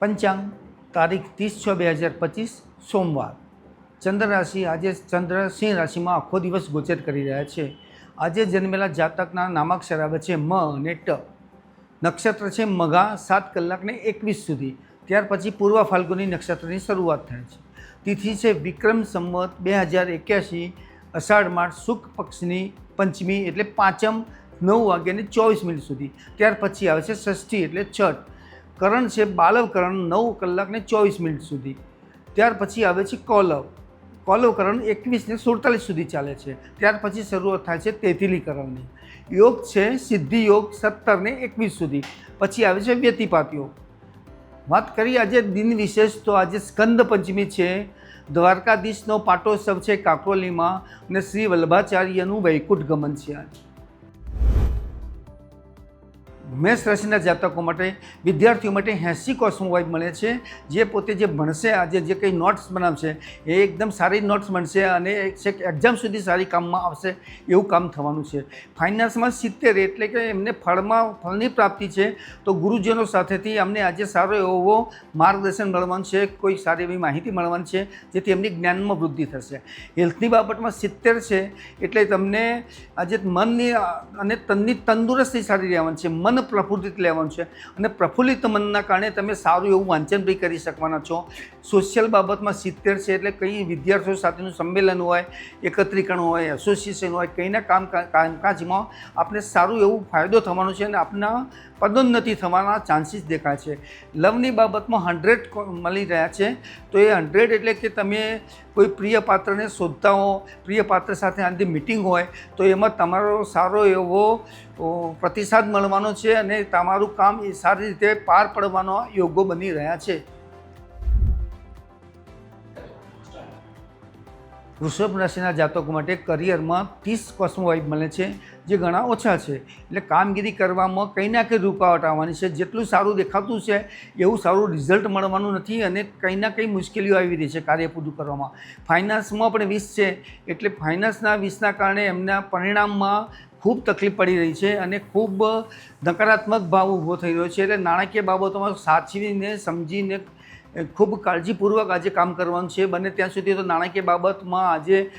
પંચાંગ, તારીખ ત્રીસ છ બે હજાર પચીસ, સોમવાર. ચંદ્ર રાશિ આજે ચંદ્ર સિંહ રાશિમાં આખો દિવસ ગોચર કરી રહ્યા છે. આજે જન્મેલા જાતકના નામાક્ષર આવે છે મ અને ટ. નક્ષત્ર છે મઘા સાત કલાકને એકવીસ સુધી. ત્યાર પછી પૂર્વ ફાલ્ગુની નક્ષત્રની શરૂઆત થાય છે. તિથિ છે વિક્રમ સંવત બે હજાર એક્યાસી, અષાઢ માસ શુક્લ પક્ષની પંચમી એટલે પાંચમ નવ વાગ્યાને ચોવીસ મિનિટ સુધી. ત્યાર પછી આવે છે ષષ્ઠી એટલે છઠ. કરણ છે, બાલવ કરણ, નવ કલાકને ચોવીસ મિનિટ સુધી. ત્યાર પછી આવે છે કૌલવ. કૌલવકરણ એકવીસને સુડતાલીસ સુધી ચાલે છે. ત્યાર પછી શરૂઆત થાય છે તેથીલીકરણની યોગ છે, સિદ્ધિ યોગ સત્તરને એકવીસ સુધી. પછી આવે છે વ્યતિપાત યોગ. વાત કરીએ આજે દિન વિશેષ તો આજે સ્કંદ પંચમી છે. દ્વારકાધીશનો પાટોત્સવ છે કાકોલીમાં અને શ્રી વલ્લભાચાર્યનું વૈકુંઠ ગમન છે આજે. મેષ રાશિના જાતકો માટે, વિદ્યાર્થીઓ માટે એંસી કોસ્મો વાઇબ મળે છે. જે પોતે જે ભણશે, આજે જે કંઈ નોટ્સ બનાવશે, એ એકદમ સારી નોટ્સ બનશે અને એક્ઝામ સુધી સારી કામમાં આવશે, એવું કામ થવાનું છે. ફાઇનાન્સમાં સિત્તેર એટલે કે એમને ફળમાં, ફળની પ્રાપ્તિ છે. તો ગુરુજનો સાથેથી અમને આજે સારો એવો માર્ગદર્શન મળવાનું છે, કોઈ સારી એવી માહિતી મળવાની છે, જેથી એમની જ્ઞાનમાં વૃદ્ધિ થશે. હેલ્થની બાબતમાં સિત્તેર છે, એટલે તમને આજે મનની અને તનની તંદુરસ્તી સારી રહેવાની છે. મન પ્રફુલ્લિત લેવાનું છે. અને પ્રફુલ્લિત મનના કારણે તમે સારું એવું વાંચન બી કરી શકવાના છો. સોશિયલ બાબતમાં સિત્તેર છે એટલે કંઈ વિદ્યાર્થીઓ સાથેનું સંમેલન હોય, એકત્રીકરણ હોય એસોસિએશન હોય, કંઈના કામ કામકાજમાં આપણે સારું એવું ફાયદો થવાનો છે અને આપના પદોન્નતિ થવાના ચાન્સીસ દેખાય છે. લવની બાબતમાં હંડ્રેડ મળી રહ્યા છે. તો એ હંડ્રેડ એટલે કે તમે કોઈ પ્રિય પાત્રને શોધતા હો, પ્રિય પાત્ર સાથે આંધી મિટિંગ હોય, તો એમાં તમારો સારો એવો પ્રતિસાદ મળવાનો છે અને તમારું કામ એ સારી રીતે પાર પડવાનો યોગો બની રહ્યા છે. વૃષભ રાશિના જાતકો માટે કરિયરમાં ત્રીસ વાઇબ મળે છે, જે ઘણા ઓછા છે. એટલે કામગીરી કરવામાં કંઈ ના કંઈ રૂકાવટ આવવાની છે. જેટલું સારું દેખાતું છે, એવું સારું રિઝલ્ટ મળવાનું નથી અને કંઈ ના કંઈ મુશ્કેલીઓ આવી રહી છે કાર્ય પૂરું કરવામાં. ફાઇનાન્સમાં પણ વીસ છે, એટલે ફાઇનાન્સના વીસના કારણે એમના પરિણામમાં ખૂબ તકલીફ પડી રહી છે અને ખૂબ નકારાત્મક ભાવ ઊભો થઈ રહ્યો છે. એટલે નાણાકીય બાબતોમાં સાચવીને, સમજીને ખૂબ કાળજીપૂર્વક આજે કામ કરવાનું છે. બને ત્યાં સુધી તો નાણાકીય બાબતમાં આજે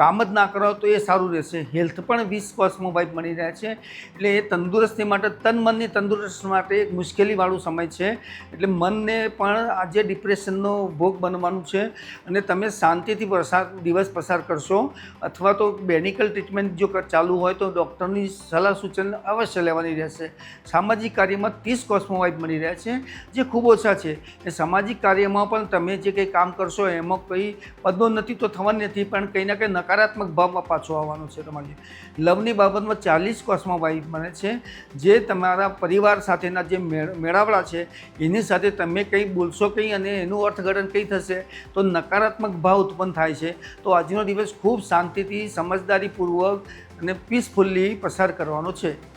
કામ જ ના કરો તો એ સારું રહેશે. હેલ્થ પણ વીસ વર્ષમાં વાઇબ મળી રહ્યા છે. એટલે એ તંદુરસ્તી માટે, તન મનની તંદુરસ્તી માટે એક મુશ્કેલીવાળું સમય છે. એટલે મનને પણ આજે ડિપ્રેશનનો ભોગ બનવાનું છે અને તમે શાંતિથી પસાર દિવસ પસાર કરશો અથવા તો મેડિકલ ટ્રીટમેન્ટ જો ચાલુ હોય તો ડૉક્ટરની સલાહ સૂચન અવશ્ય લેવાની રહેશે. સામાજિક કાર્યમાં ત્રીસ કોસ્મો વાઇફ મળી રહ્યા છે, જે ખૂબ ઓછા છે. એ સામાજિક કાર્યમાં પણ તમે જે કંઈ કામ કરશો એમાં કંઈ પદોન્નતિ તો થવાની નથી, પણ કંઈ ના કંઈ નકારાત્મક ભાવમાં પાછો આવવાનો છે તમારી. લવની બાબતમાં ચાલીસ કોસમાં વાઈફ બને છે. જે તમારા પરિવાર સાથેના જે મેળ, મેળાવડા છે, એની સાથે તમે કંઈ બોલશો કંઈ અને એનું અર્થઘટન કંઈ થશે, તો નકારાત્મક ભાવ ઉત્પન્ન થાય છે. તો આજનો દિવસ ખૂબ શાંતિથી, સમજદારીપૂર્વક અને પીસફુલ્લી પસાર કરવાનો છે.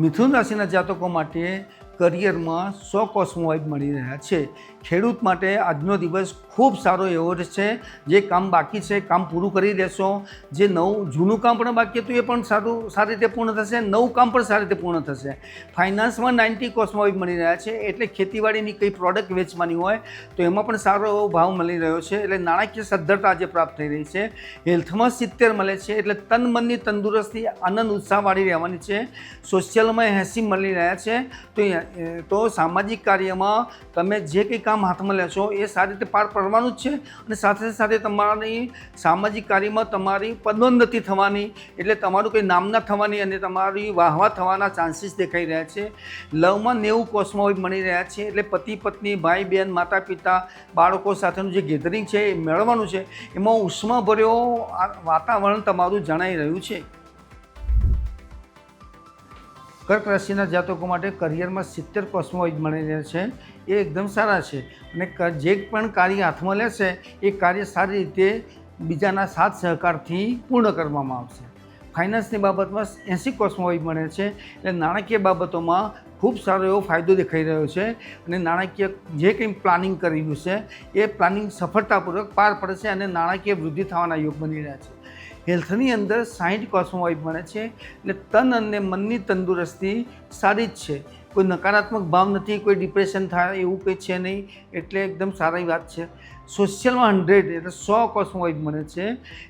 મિથુન રાશિના જાતકો માટે કરિયરમાં સો કોસ્મો વાઇબ મળી રહ્યા છે. ખેડૂત માટે આજનો દિવસ ખૂબ સારો એવો છે જે કામ બાકી છે, કામ પૂરું કરી દેશો. જે નવું, જૂનું કામ પણ બાકી હતું, એ પણ સારું, સારી રીતે પૂર્ણ થશે. નવું કામ પણ સારી રીતે પૂર્ણ થશે. ફાઇનાન્સમાં નાઇન્ટી કોસ્ટમાં બી મળી રહ્યા છે. એટલે ખેતીવાડીની કંઈ પ્રોડક્ટ વેચવાની હોય, તો એમાં પણ સારો એવો ભાવ મળી રહ્યો છે. એટલે નાણાકીય સદ્ધરતા આજે પ્રાપ્ત થઈ રહી છે. હેલ્થમાં સિત્તેર મળે છે. એટલે તન મનની તંદુરસ્તી, આનંદ, ઉત્સાહવાળી રહેવાની છે. સોશિયલમાં એંસી મળી રહ્યા છે. તો તો સામાજિક કાર્યમાં તમે જે કંઈ કામ હાથમાં લેશો એ સારી રીતે પાર પડવાનું જ છે અને સાથે સાથે તમારી સામાજિક કાર્યમાં તમારી પદોન્નતિ થવાની એટલે તમારું કંઈ નામના થવાની અને તમારી વાહવા થવાના ચાન્સીસ દેખાઈ રહ્યા છે. લવમાં નેવું કોસ્મો મળી રહ્યા છે એટલે પતિ, પત્ની, ભાઈ બહેન માતા, પિતા, બાળકો સાથેનું જે ગેધરિંગ છે એ મેળવવાનું છે. એમાં ઉષ્માભર્યો વાતાવરણ તમારું જણાઈ રહ્યું છે. કર્ક રાશિના જાતકો માટે કરિયરમાં સિત્તેર કોસ્મોઇડ મળી રહ્યા છે. એ એકદમ સારા છે. અને જે પણ કાર્ય હાથમાં લેશે, એ કાર્ય સારી રીતે બીજાના સાથ સહકારથી પૂર્ણ કરવામાં આવશે. ફાઇનાન્સની બાબતમાં એંસી કોસ્મોઇડ મળે છે. એટલે નાણાકીય બાબતોમાં ખૂબ સારો એવો ફાયદો દેખાઈ રહ્યો છે. અને નાણાકીય જે કંઈ પ્લાનિંગ કર્યું છે, એ પ્લાનિંગ સફળતાપૂર્વક પાર પડે છે અને નાણાકીય વૃદ્ધિ થવાના યોગ બની રહ્યા છે. હેલ્થની અંદર સાઠ કોસ્મો વાઇબ મળે છે એટલે તન અને મનની તંદુરસ્તી સારી જ છે. કોઈ નકારાત્મક ભાવ નથી, કોઈ ડિપ્રેશન થાય એવું કંઈ છે નહીં, એટલે એકદમ સારી વાત છે. સોશિયલમાં હંડ્રેડ એટલે સો કોસ્મો વાઇબ મળે છે.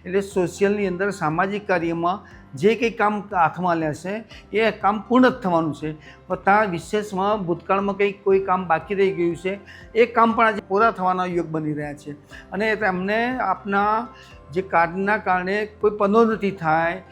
એટલે સોશિયલની અંદર સામાજિક કાર્યમાં જે કંઈ કામ હાથમાં લેશે એ કામ પૂર્ણ જ થવાનું છે. પણ વિશેષમાં ભૂતકાળમાં કંઈક કોઈ કામ બાકી રહી ગયું છે, એ કામ પણ આજે પૂરા થવાના યોગ બની રહ્યા છે. અને એમને આપના જે કાર્ડના કારણે કોઈ પદોન્નતિ થાય,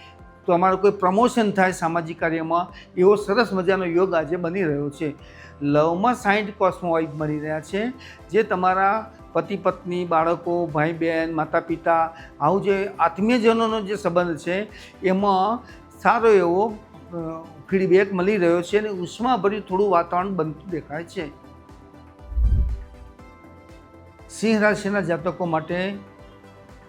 તો અમારું કોઈ પ્રમોશન થાય સામાજિક કાર્યમાં, એવો સરસ મજાનો યોગ આજે બની રહ્યો છે. લવમાં સાઈઠ કોસ્મો વાઇફ બની રહ્યા છે. જે તમારા પતિ, પત્ની, બાળકો ભાઈ બહેન માતા પિતા આવું જે આત્મીયજનોનો જે સંબંધ છે, એમાં સારો એવો ફીડબેક મળી રહ્યો છે અને ઉષ્માભર્યું થોડું વાતાવરણ બનતું દેખાય છે. સિંહ રાશિના જાતકો માટે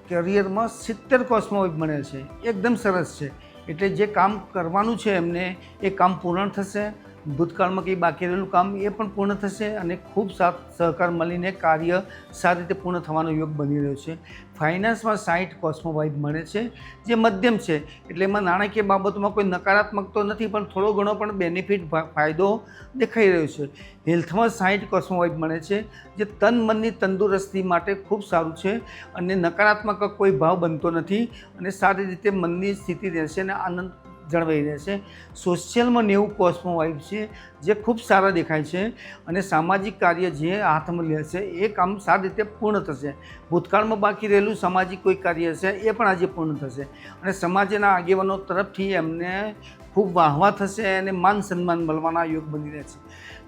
કરિયરમાં સિત્તેર કોસ્મો મળે છે. એકદમ સરસ છે. એટલે જે કામ કરવાનું છે એમને, એ કામ પૂર્ણ થશે. ભૂતકાળમાં કંઈ બાકી રહેલું કામ એ પણ પૂર્ણ થશે અને ખૂબ સાથ સહકાર મળીને કાર્ય સારી રીતે પૂર્ણ થવાનો યોગ બની રહ્યો છે. ફાઇનાન્સમાં સાઠ કોસ્મો વાઇબ મળે છે, જે મધ્યમ છે. એટલે એમાં નાણાકીય બાબતોમાં કોઈ નકારાત્મક તો નથી, પણ થોડો ઘણો પણ બેનિફિટ ફાયદો દેખાઈ રહ્યો છે. હેલ્થમાં સાઠ કોસ્મો વાઇબ મળે છે, જે તન, મનની તંદુરસ્તી માટે ખૂબ સારું છે અને નકારાત્મક કોઈ ભાવ બનતો નથી અને સારી રીતે મનની સ્થિતિ રહેશે અને આનંદ જળવાઈ રહેશે. સોશિયલમાં નેવું કોસ્મો વાઇફ છે જે ખૂબ સારા દેખાય છે અને સામાજિક કાર્ય જે હાથમાં લે છે એ કામ સારી રીતે પૂર્ણ થશે. ભૂતકાળમાં બાકી રહેલું સામાજિક કોઈ કાર્ય હશે એ પણ આજે પૂર્ણ થશે. અને સમાજના આગેવાનો તરફથી એમને ખૂબ વાહવા થશે અને માન સન્માન મળવાના યોગ બની રહે છે.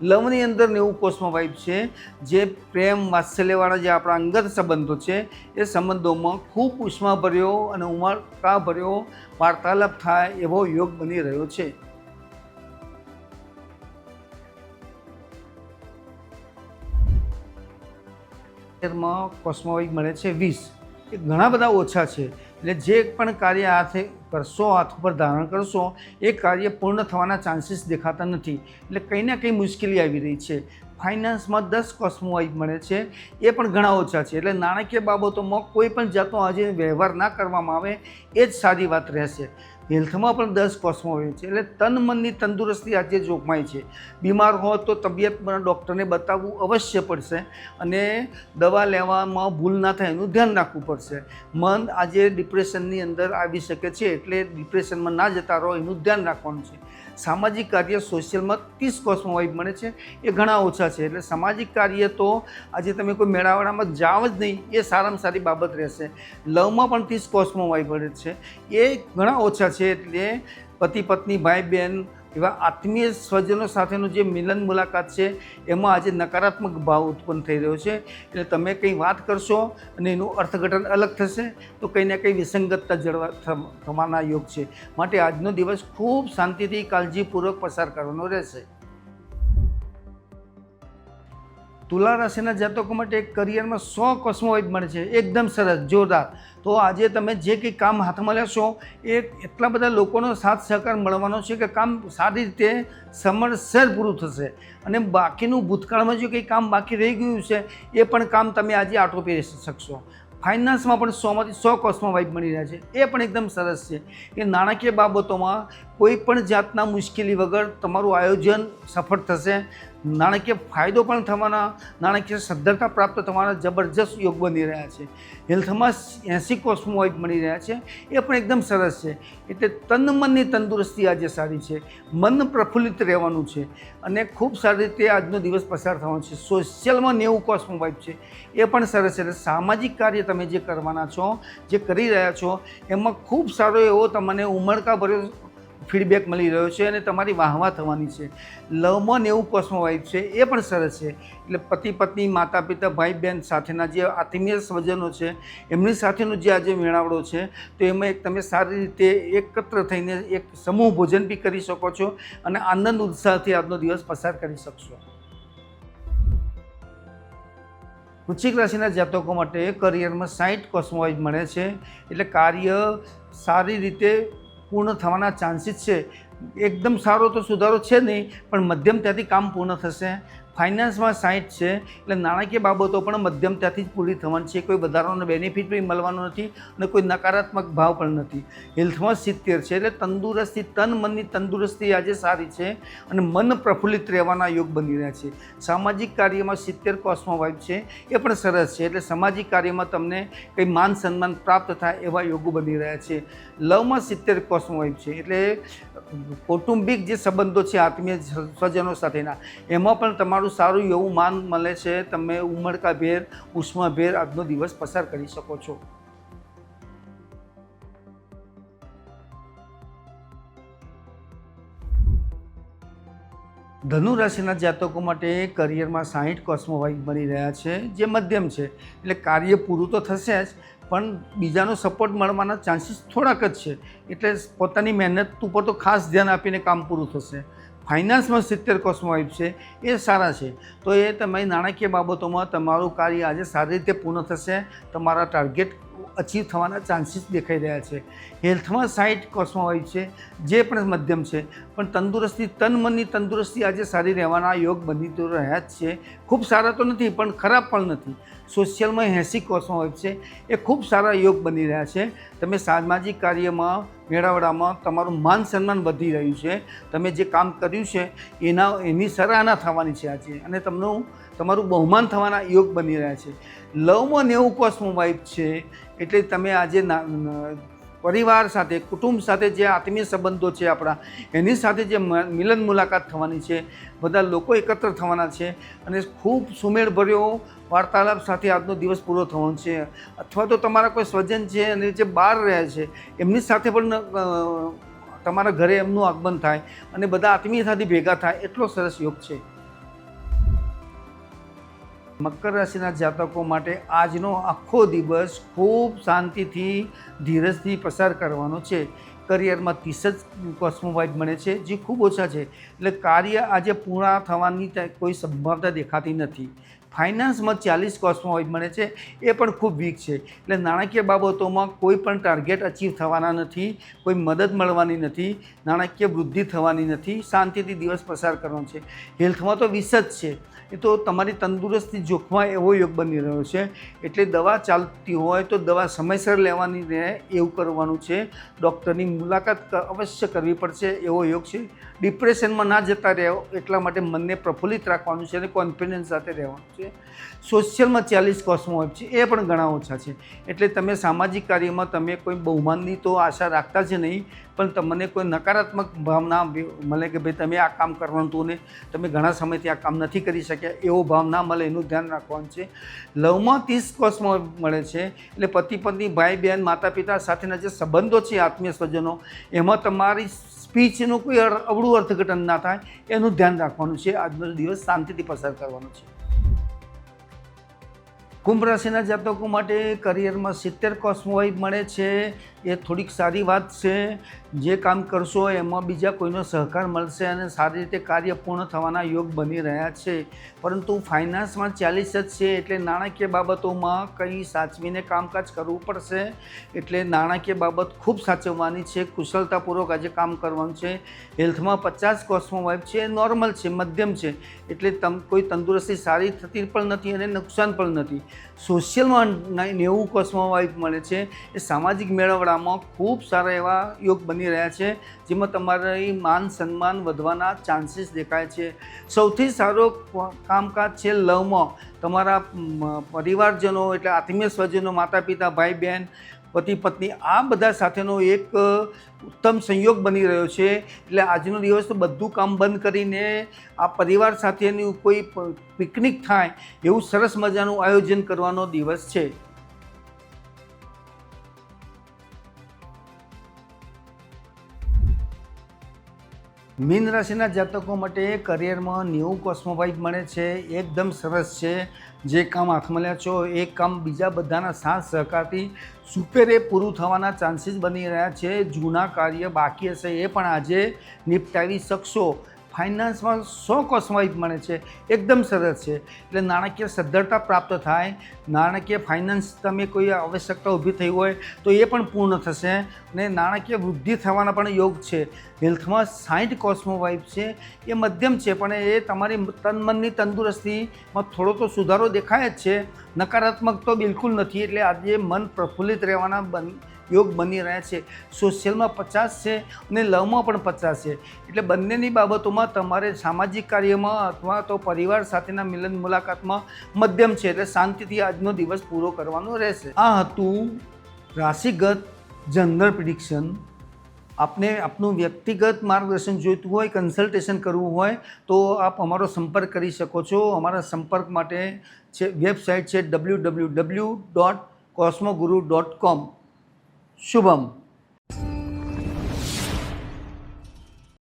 લવની અંદર નેવું કોષમાં વાઇફ છે, જે પ્રેમ વાત્સલ્યવાળા જે આપણા અંગત સંબંધો છે, એ સંબંધોમાં ખૂબ ઉષ્માભર્યો અને ઉમળકાભર્યો વાર્તાલાપ થાય એવો યોગ બની રહ્યો છે. કોસ્મોવાઇક મળે છે વીસ. એ ઘણા બધા ઓછા છે. એટલે જે પણ કાર્ય હાથે કરશો, હાથ ઉપર ધારણ કરશો, એ કાર્ય પૂર્ણ થવાના ચાન્સીસ દેખાતા નથી. એટલે કંઈ ને કંઈ મુશ્કેલી આવી રહી છે. ફાઇનાન્સમાં દસ કોસ્મોવાઇઝ મળે છે, એ પણ ઘણા ઓછા છે. એટલે નાણાકીય બાબતોમાં કોઈ પણ જાતનો આજે વ્યવહાર ના કરવામાં આવે, એ જ સારી વાત રહેશે. હેલ્થમાં પણ દસ કોસ્મો હોય છે. એટલે તન મનની તંદુરસ્તી આજે જોખમાય છે. બીમાર હો તો તબિયતમાં ડૉક્ટરને બતાવવું અવશ્ય પડશે અને દવા લેવામાં ભૂલ ના થાય એનું ધ્યાન રાખવું પડશે. મન આજે ડિપ્રેશનની અંદર આવી શકે છે એટલે ડિપ્રેશનમાં ના જતા રહો એનું ધ્યાન રાખવાનું છે. સામાજિક કાર્ય સોશિયલમાં ત્રીસ કોસ્મો વાઇફ મળે છે. એ ઘણા ઓછા છે. એટલે સામાજિક કાર્ય તો આજે તમે કોઈ મેળાવડામાં જાઓ જ નહીં. એ સારામાં સારી બાબત રહેશે. લવમાં પણ ત્રીસ કોસ્મો વાઇફ મળે છે. એ ઘણા ઓછા છે એટલે પતિ, પત્ની, ભાઈ બહેન એવા આત્મીય સ્વજનો સાથેનું જે મિલન મુલાકાત છે, એમાં આજે નકારાત્મક ભાવ ઉત્પન્ન થઈ રહ્યો છે. એટલે તમે કંઈ વાત કરશો અને એનું અર્થઘટન અલગ થશે, તો કંઈ ને કંઈ વિસંગતતા જળવા થવાના યોગ છે. માટે આજનો દિવસ ખૂબ શાંતિથી કાળજીપૂર્વક પસાર કરવાનો રહેશે. તુલા રાશિના જાતકો માટે એક કરિયરમાં સો કોસ્મોવાઇઝ મળે છે. એકદમ સરસ, જોરદાર. તો આજે તમે જે કંઈ કામ હાથમાં લેશો, એ એટલા બધા લોકોનો સાથ સહકાર મળવાનો છે કે કામ સારી રીતે સમયસર પૂરું થશે. અને બાકીનું ભૂતકાળમાં જે કંઈ કામ બાકી રહી ગયું છે, એ પણ કામ તમે આજે આટોપી શકશો. ફાઇનાન્સમાં પણ સોમાંથી સો કોસ્મો વાઇફ મળી રહ્યા છે. એ પણ એકદમ સરસ છે કે નાણાકીય બાબતોમાં કોઈ પણ જાતના મુશ્કેલી વગર તમારું આયોજન સફળ થશે. નાણાકીય ફાયદો પણ થવાના, નાણાકીય સદ્ધરતા પ્રાપ્ત થવાના જબરજસ્ત યોગ બની રહ્યા છે. હેલ્થમાં એંસી કોસ્મો વાઇફ મળી રહ્યા છે. એ પણ એકદમ સરસ છે. એટલે તન, મનની તંદુરસ્તી આજે સારી છે. મન પ્રફુલ્લિત રહેવાનું છે. અને ખૂબ સારી રીતે આજનો દિવસ પસાર થવાનો છે. સોશિયલમાં નેવું કોસ્મો વાઇફ છે. એ પણ સરસ છે. એટલે સામાજિક કાર્ય તમે જે કરવાના છો, જે કરી રહ્યા છો, એમાં ખૂબ સારો એવો તમને ઉમળકા ભર્યો ફીડબેક મળી રહ્યો છે અને તમારી વાહવા થવાની છે. લવમાં નેવું વાઇફ છે, એ પણ સરસ છે. એટલે પતિ, પત્ની, માતા, પિતા, ભાઈ બહેન સાથેના જે આત્મીય સ્વજનો છે, એમની સાથેનો જે આજે મેળાવડો છે, તો એમાં એક તમે સારી રીતે એકત્ર થઈને એક સમૂહ ભોજન બી કરી શકો છો અને આનંદ, ઉત્સાહથી આજનો દિવસ પસાર કરી શકશો. વૃશ્ચિક રાશિના જાતકો માટે કરિયરમાં સાઠ કોસ્મોવાઇઝ મળે છે. એટલે કાર્ય સારી રીતે પૂર્ણ થવાના ચાન્સીસ છે. એકદમ સારો તો સુધારો છે નહીં, પણ મધ્યમ ત્યાંથી કામ પૂર્ણ થશે. ફાઇનાન્સમાં સાઠ છે, એટલે નાણાકીય બાબતો પણ મધ્યમતાથી જ પૂરી થવાની છે. કોઈ વધારાનો બેનિફિટ બી મળવાનો નથી અને કોઈ નકારાત્મક ભાવ પણ નથી. હેલ્થમાં સિત્તેર છે, એટલે તંદુરસ્તી, તન મનની તંદુરસ્તી આજે સારી છે અને મન પ્રફુલ્લિત રહેવાના યોગ બની રહ્યા છે. સામાજિક કાર્યમાં સિત્તેર કોસ્મો વાઇફ છે, એ પણ સરસ છે. એટલે સામાજિક કાર્યમાં તમને કંઈ માન સન્માન પ્રાપ્ત થાય એવા યોગો બની રહ્યા છે. લવમાં સિત્તેર કોસ્મો વાઇફ છે, એટલે કૌટુંબિક જે સંબંધો છે, આત્મીય સ્વજનો સાથેના, એમાં પણ તમારું સારું એવું માન મળે છે, તમે ઉમળકાભેર, ઉષ્માભેર આજનો દિવસ પસાર કરી શકો છો. ધનુ રાશિના જાતકો માટે કરિયરમાં સાહીઠ કોસ્મોવાઇઝ મળી રહ્યા છે, જે મધ્યમ છે. એટલે કાર્ય પૂરું તો થશે જ, પણ બીજાનો સપોર્ટ મળવાના ચાન્સીસ થોડાક જ છે. એટલે પોતાની મહેનત ઉપર તો ખાસ ધ્યાન આપીને કામ પૂરું થશે. ફાઇનાન્સમાં સિત્તેર કોસ્મોવાઇફ છે એ સારા છે. તો એ તમારી નાણાકીય બાબતોમાં તમારું કાર્ય આજે સારી રીતે પૂર્ણ થશે. તમારા ટાર્ગેટ અચીવ થવાના ચાન્સીસ દેખાઈ રહ્યા છે. હેલ્થમાં સાઈટ હોય છે, જે પણ મધ્યમ છે. પણ તંદુરસ્તી, તન મનની તંદુરસ્તી આજે સારી રહેવાના યોગ બની તો રહ્યા જ છે. ખૂબ સારા તો નથી, પણ ખરાબ પણ નથી. સોશિયલમાં એંસી હોય છે. એ ખૂબ સારા યોગ બની રહ્યા છે. તમે સામાજિક કાર્યમાં, મેળાવડામાં તમારું માન સન્માન વધી રહ્યું છે. તમે જે કામ કર્યું છે, એના, એની સરાહના થવાની છે આજે. અને તમનું તમારું બહુમાન થવાના યોગ બની રહ્યા છે. લવમાં નેવું કોસમું વાઇફ છે, એટલે તમે આજે પરિવાર સાથે, કુટુંબ સાથે જે આત્મીય સંબંધો છે આપણા, એની સાથે જે મિલન મુલાકાત થવાની છે, બધા લોકો એકત્ર થવાના છે, અને ખૂબ સુમેળભર્યો વાર્તાલાપ સાથે આજનો દિવસ પૂરો થવાનો છે. અથવા તો તમારા કોઈ સ્વજન છે અને જે બહાર રહે છે, એમની સાથે પણ તમારા ઘરે એમનું આગમન થાય, અને બધા આત્મીય સાથે ભેગા થાય, એટલો સરસ યોગ છે. મકર રાશિના જાતકો માટે આજનો આખો દિવસ ખૂબ શાંતિથી, ધીરજથી પસાર કરવાનો છે. કરિયરમાં ત્રીસ જ કોસ્મોવાઇટ મળે છે, જે ખૂબ ઓછા છે. એટલે કાર્ય આજે પૂર્ણ થવાની કોઈ સંભાવના દેખાતી નથી. ફાઇનાન્સમાં ચાલીસ કોસ્મોવાઇટ મળે છે, એ પણ ખૂબ વીક છે. એટલે નાણાકીય બાબતોમાં કોઈ પણ ટાર્ગેટ અચીવ થવાના નથી, કોઈ મદદ મળવાની નથી, નાણાકીય વૃદ્ધિ થવાની નથી. શાંતિથી દિવસ પસાર કરવાનો છે. હેલ્થમાં તો વીસ જ છે. એ તો તમારી તંદુરસ્તી જોખમાં એવો યોગ બની રહ્યો છે. એટલે દવા ચાલતી હોય તો દવા સમયસર લેવાની રહે એવું કરવાનું છે. ડૉક્ટરની મુલાકાત અવશ્ય કરવી પડશે એવો યોગ છે. ડિપ્રેશનમાં ના જતા રહેવો એટલા માટે મનને પ્રફુલ્લિત રાખવાનું છે અને કોન્ફિડન્સ સાથે રહેવાનું છે. સોશિયલમાં ચાલીસ કોસ્મો છે, એ પણ ઘણા ઓછા છે. એટલે તમે સામાજિક કાર્યમાં તમે કોઈ બહુમાનની તો આશા રાખતા જ નહીં, પણ તમને કોઈ નકારાત્મક ભાવના મળે કે ભાઈ તમે આ કામ કરવાનું હતું ને તમે ઘણા સમયથી આ કામ નથી કરી શક્યા. એવો ભાવ ના મળે એનું ધ્યાન રાખવાનું છે. લવમાં ત્રીસ કોષમાં મળે છે. એટલે પતિ પત્ની, ભાઈ બહેન માતા પિતા સાથેના જે સંબંધો છે આત્મીય સ્વજનો, એમાં તમારી સ્પીચનું કોઈ અવળું અર્થઘટન ના થાય, એનું ધ્યાન રાખવાનું છે. આજનો દિવસ શાંતિથી પસાર કરવાનો છે. કુંભ રાશિના જાતકો માટે કરિયરમાં સિત્તેર કોસ્મોવાઇફ મળે છે. એ થોડીક સારી વાત છે. જે કામ કરશો એમાં બીજા કોઈનો સહકાર મળશે અને સારી રીતે કાર્ય પૂર્ણ થવાના યોગ બની રહ્યા છે. પરંતુ ફાઇનાન્સમાં ચાલીસ જ છે એટલે નાણાકીય બાબતોમાં કંઈ સાચવીને કામકાજ કરવું પડશે. એટલે નાણાકીય બાબત ખૂબ સાચવવાની છે. કુશળતાપૂર્વક આજે કામ કરવાનું છે. હેલ્થમાં પચાસ કોસ્મોવાઇફ છે. નોર્મલ છે, મધ્યમ છે. એટલે તમ કોઈ તંદુરસ્તી સારી થતી પણ નથી અને નુકસાન પણ નથી. સોશિયલમાં નેવું કોસ્મોવાઇફ મળે છે. એ સામાજિક મેળવડામાં ખૂબ સારા એવા યોગ બની રહ્યા છે, જેમાં તમારી માન સન્માન વધવાના ચાન્સીસ દેખાય છે. સૌથી સારો કામકાજ છે લવમાં. તમારા પરિવારજનો એટલે આત્મીય સ્વજનો માતા પિતા ભાઈ બહેન પતિ પત્ની આ બધા સાથેનો એક ઉત્તમ સંયોગ બની રહ્યો છે. એટલે આજનો દિવસ બધું કામ બંધ કરીને આ પરિવાર સાથેની કોઈ પિકનિક થાય એવું સરસ મજાનું આયોજન કરવાનો દિવસ છે. મીન રાશિના જાતકો માટે કરિયરમાં ન્યૂ કોસ્મોવાઇફ મળે છે. એકદમ સરસ છે. જે કામ હાથમાં લ્યા છો, એ કામ બીજા બધાના સાથ સહકારથી સુપેરે પૂરું થવાના ચાન્સીસ બની રહ્યા છે. જૂના કાર્ય બાકી હશે એ પણ આજે નિપટાવી શકશો. ફાઇનાન્સમાં સો કોસ્મવાઇફ મળે છે? એકદમ સરસ છે. એટલે નાણાકીય સદ્ધરતા પ્રાપ્ત થાય, નાણાકીય ફાઇનાન્સ તમે કોઈ આવશ્યકતા ઊભી થઈ હોય તો એ પણ પૂર્ણ થશે અને નાણાકીય વૃદ્ધિ થવાના પણ યોગ છે. હેલ્થમાં સાઠ કોસ્મોવાઇફ છે, એ મધ્યમ છે, પણ એ તમારી તન મનની તંદુરસ્તીમાં થોડો તો સુધારો દેખાય જ છે. નકારાત્મક તો બિલકુલ નથી, એટલે આજે મન પ્રફુલ્લિત રહેવાના બન યોગ બની રહ્યા છે. સોશિયલમાં પચાસ છે અને લવમાં પણ પચાસ છે. એટલે બંનેની બાબતોમાં તમારે સામાજિક કાર્યમાં અથવા તો પરિવાર સાથેના મિલન મુલાકાતમાં મધ્યમ છે એટલે શાંતિથી આજનો દિવસ પૂરો કરવાનો રહેશે. આ હતું રાશિગત જનરલ પ્રિડિક્શન. આપને આપનું વ્યક્તિગત માર્ગદર્શન જોઈતું હોય, કન્સલ્ટેશન કરવું હોય, તો આપ અમારો સંપર્ક કરી શકો છો. અમારા સંપર્ક માટે છે, વેબસાઇટ છે W W W dot Cosmoguru dot com శుభం